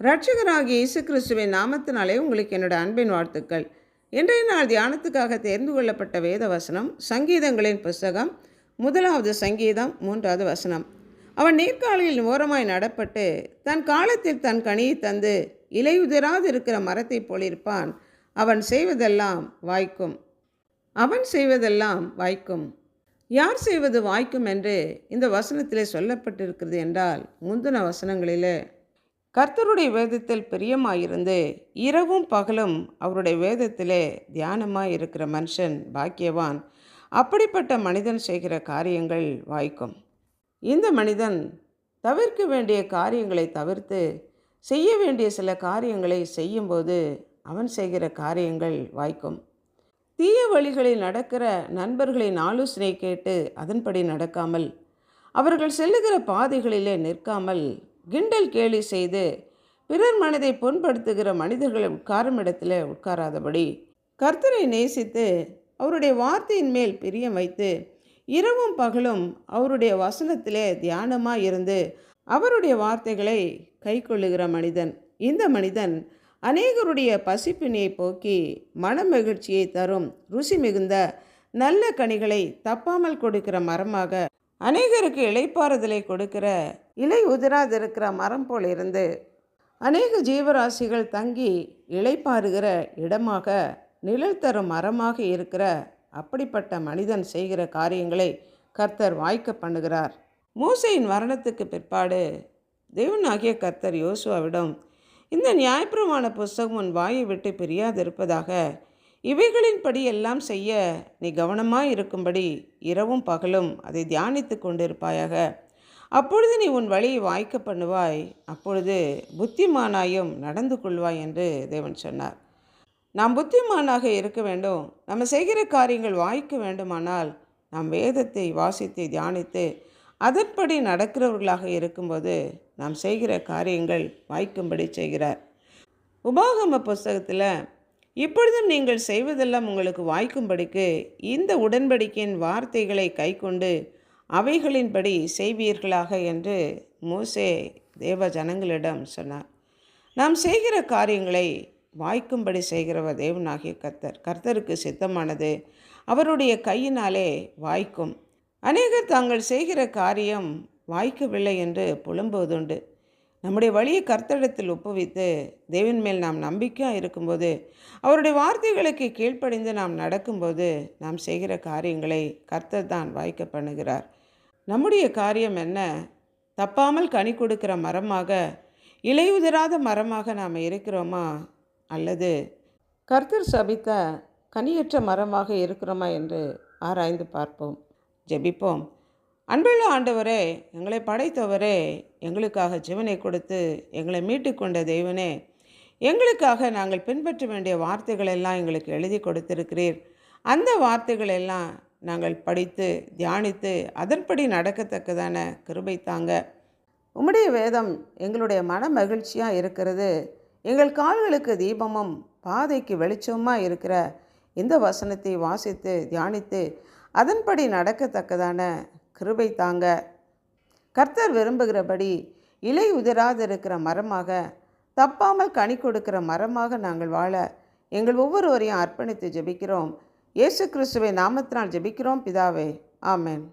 ரட்சகராகிய இயேசு கிறிஸ்துவின் நாமத்தினாலே உங்களுக்கு என்னோட அன்பின் வாழ்த்துக்கள். இன்றைய நாள் தியானத்துக்காக தேர்ந்து கொள்ளப்பட்ட வேத வசனம் சங்கீதங்களின் புஸ்தகம் முதலாவது சங்கீதம் மூன்றாவது வசனம். அவன் நீர்க்காலையில் ஓரமாய் நடப்பட்டு தன் காலத்தில் தன் கனியை தந்து இலையுதிராது இருக்கிற மரத்தைப் போலிருப்பான். அவன் செய்வதெல்லாம் வாய்க்கும். அவன் செய்வதெல்லாம் வாய்க்கும். யார் செய்வது வாய்க்கும் என்று இந்த வசனத்திலே சொல்லப்பட்டிருக்கிறது என்றால் முந்தின வசனங்களிலே கர்த்தருடைய வேதத்தில் பிரியமாயிருந்து இரவும் பகலும் அவருடைய வேதத்திலே தியானமாக இருக்கிற மனுஷன் பாக்கியவான். அப்படிப்பட்ட மனிதன் செய்கிற காரியங்கள் வாய்க்கும். இந்த மனிதன் தவிர்க்க வேண்டிய காரியங்களை தவிர்த்து செய்ய வேண்டிய சில காரியங்களை செய்யும்போது அவன் செய்கிற காரியங்கள் வாய்க்கும். தீய வழிகளில் நடக்கிற நண்பர்களின் ஆலோசனை கேட்டு அதன்படி நடக்காமல் அவர்கள் செல்லுகிற பாதைகளிலே நிற்காமல் கிண்டல் கேலி செய்து பிறர் மனதை புண்படுத்துகிற மனிதர்களை உட்காரும் இடத்துல உட்காராதபடி கர்த்தரை நேசித்து அவருடைய வார்த்தையின் மேல் பிரியம் வைத்து இரவும் பகலும் அவருடைய வசனத்திலே தியானமாக இருந்து அவருடைய வார்த்தைகளை கை கொள்ளுகிற மனிதன். இந்த மனிதன் அநேகருடைய பசிப்பினியை போக்கி மன மகிழ்ச்சியை தரும் ருசி மிகுந்த நல்ல கனிகளை தப்பாமல் கொடுக்கிற மரமாக அநேகருக்கு இளைப்பாறுதலை கொடுக்கிற இலை உதிராதிருக்கிற மரம் போல் இருந்து அநேக ஜீவராசிகள் தங்கி இளைப்பாறுகிற இடமாக நிழல் தரும் மரமாக இருக்கிற அப்படிப்பட்ட மனிதன் செய்கிற காரியங்களை கர்த்தர் வாய்க்க பண்ணுகிறார். மூசையின் மரணத்துக்கு பிற்பாடு தேவனாகிய கர்த்தர் யோசுவாவிடம் இந்த நியாயப்பிரமான புஸ்தகம் உன் வாயை விட்டு பிரியாதிருப்பதாக இவைகளின்படி எல்லாம் செய்ய நீ கவனமாக இருக்கும்படி இரவும் பகலும் அதை தியானித்து கொண்டிருப்பாயாக. அப்பொழுது நீ உன் வழியை வாய்க்க பண்ணுவாய். அப்பொழுது புத்திமானாயும் நடந்து கொள்வாய் என்று தேவன் சொன்னார். நாம் புத்திமானாக இருக்க வேண்டும். நம்ம செய்கிற காரியங்கள் வாய்க்க வேண்டுமானால் நாம் வேதத்தை வாசித்து தியானித்து அதன்படி நடக்கிறவர்களாக இருக்கும்போது நாம் செய்கிற காரியங்கள் வாய்க்கும்படி செய்கிறார். உபாகம புஸ்தகத்தில் இப்பொழுதும் நீங்கள் செய்வதெல்லாம் உங்களுக்கு வாய்க்கும்படிக்கு இந்த உடன்படிக்கையின் வார்த்தைகளை கைக்கொண்டு அவைகளின்படி செய்வீர்களாக என்று மோசே தேவ ஜனங்களிடம் சொன்னார். நாம் செய்கிற காரியங்களை வாய்க்கும்படி செய்கிறவர் தேவனாகிய கர்த்தர். கர்த்தருக்கு சித்தமானது அவருடைய கையினாலே வாய்க்கும். அநேகர் தாங்கள் செய்கிற காரியம் வாய்க்கவில்லை என்று புலம்புவதுண்டு. நம்முடைய வழியை கர்த்தடத்தில் ஒப்புவித்து தேவன் மேல் நாம் நம்பிக்கையாக இருக்கும்போது அவருடைய வார்த்தைகளுக்கு கீழ்ப்படிந்து நாம் நடக்கும்போது நாம் செய்கிற காரியங்களை கர்த்தர் தான் வாய்க்க பண்ணுகிறார். நம்முடைய காரியம் என்ன? தப்பாமல் கனி கொடுக்கிற மரமாக இலையுதிராத மரமாக நாம் இருக்கிறோமா? அல்லது கர்த்தர் சபித்த கனியற்ற மரமாக இருக்கிறோமா என்று ஆராய்ந்து பார்ப்போம். ஜெபிப்போம். அன்புள்ள ஆண்டவரே எங்களை படைத்தவரே எங்களுக்காக ஜீவனை கொடுத்து எங்களை மீட்டுக்கொண்ட தெய்வனே எங்களுக்காக நாங்கள் பின்பற்ற வேண்டிய வார்த்தைகள் எல்லாம் எங்களுக்கு எழுதி கொடுத்திருக்கிறீர். அந்த வார்த்தைகள் எல்லாம் நாங்கள் படித்து தியானித்து அதன்படி நடக்கத்தக்கதான கிருபை தாங்க. உம்முடைய வேதம் எங்களுடைய மன மகிழ்ச்சியாக இருக்கிறது. எங்கள் கால்களுக்கு தீபமும் பாதைக்கு வெளிச்சமாக இருக்கிற இந்த வசனத்தை வாசித்து தியானித்து அதன்படி நடக்கத்தக்கதான கிருபை தாங்க. கர்த்தர் விரும்புகிறபடி இலை உதிராதிருக்கிற மரமாக தப்பாமல் கனி கொடுக்கிற மரமாக நாங்கள் வாழ எங்கள் ஒவ்வொருவரையும் அர்ப்பணித்து ஜெபிக்கிறோம். இயேசு கிறிஸ்துவை நாமத்தினால் ஜெபிக்கிறோம். பிதாவே ஆமேன்.